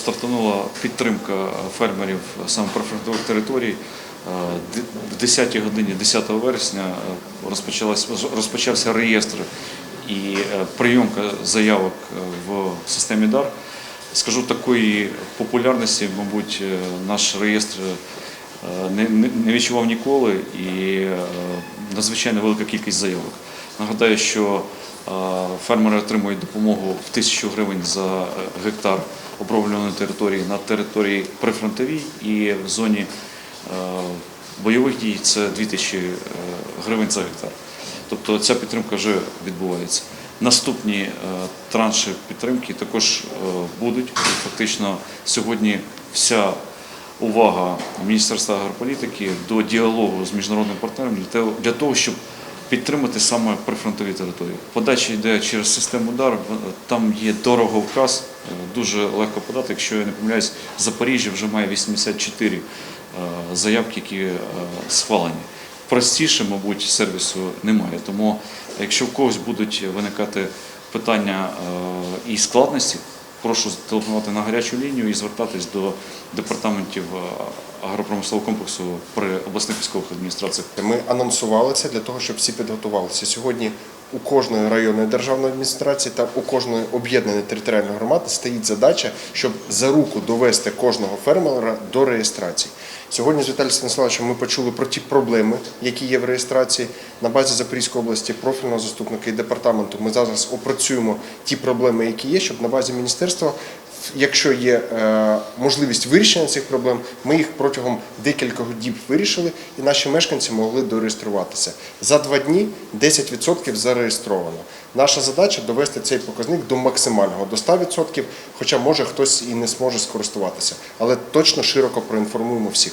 стартанула підтримка фермерів саме прифронтових територій. Е, В 10 годині 10 вересня е, розпочався реєстр і е, прийомка заявок в системі ДАР. Скажу такої популярності, мабуть, наш реєстр не, відчував ніколи і надзвичайно велика кількість заявок. Нагадаю, що фермери отримують допомогу в тисячу гривень за е, гектар оброблюваної території на території прифронтовій і в зоні е, бойових дій це 2000 е, гривень за гектар. Тобто ця підтримка вже відбувається. Наступні транші підтримки також будуть. Фактично сьогодні вся увага Міністерства агрополітики до діалогу з міжнародним партнером для того щоб підтримати саме прифронтові території. Подача йде через систему дар. Там є дороговказ, е, дуже легко подати. Якщо я не помиляюсь, Запоріжжя вже має 84 е, заявки, які е, схвалені. Простіше, мабуть, сервісу немає. Тому, якщо в когось будуть виникати питання е, і складності, прошу телефонувати на гарячу лінію і звертатись до департаментів е, агропромислового комплексу при обласних військових адміністраціях. Ми анонсували це для того, щоб всі підготувалися. Сьогодні у кожної районної державної адміністрації та у кожної об'єднаної територіальної громади стоїть задача, щоб за руку довести кожного фермера до реєстрації. Сьогодні з Віталієм Станіславовичем ми почули про ті проблеми, які є в реєстрації. На базі Запорізької області профільного заступника і департаменту ми зараз опрацюємо ті проблеми, які є, щоб на базі міністерства Якщо є е, можливість вирішення цих проблем, ми їх протягом декількох діб вирішили, і наші мешканці могли дореєструватися. За два дні 10% зареєстровано. Наша задача довести цей показник до максимального, до 100%, хоча може хтось і не зможе скористуватися, але точно широко проінформуємо всіх.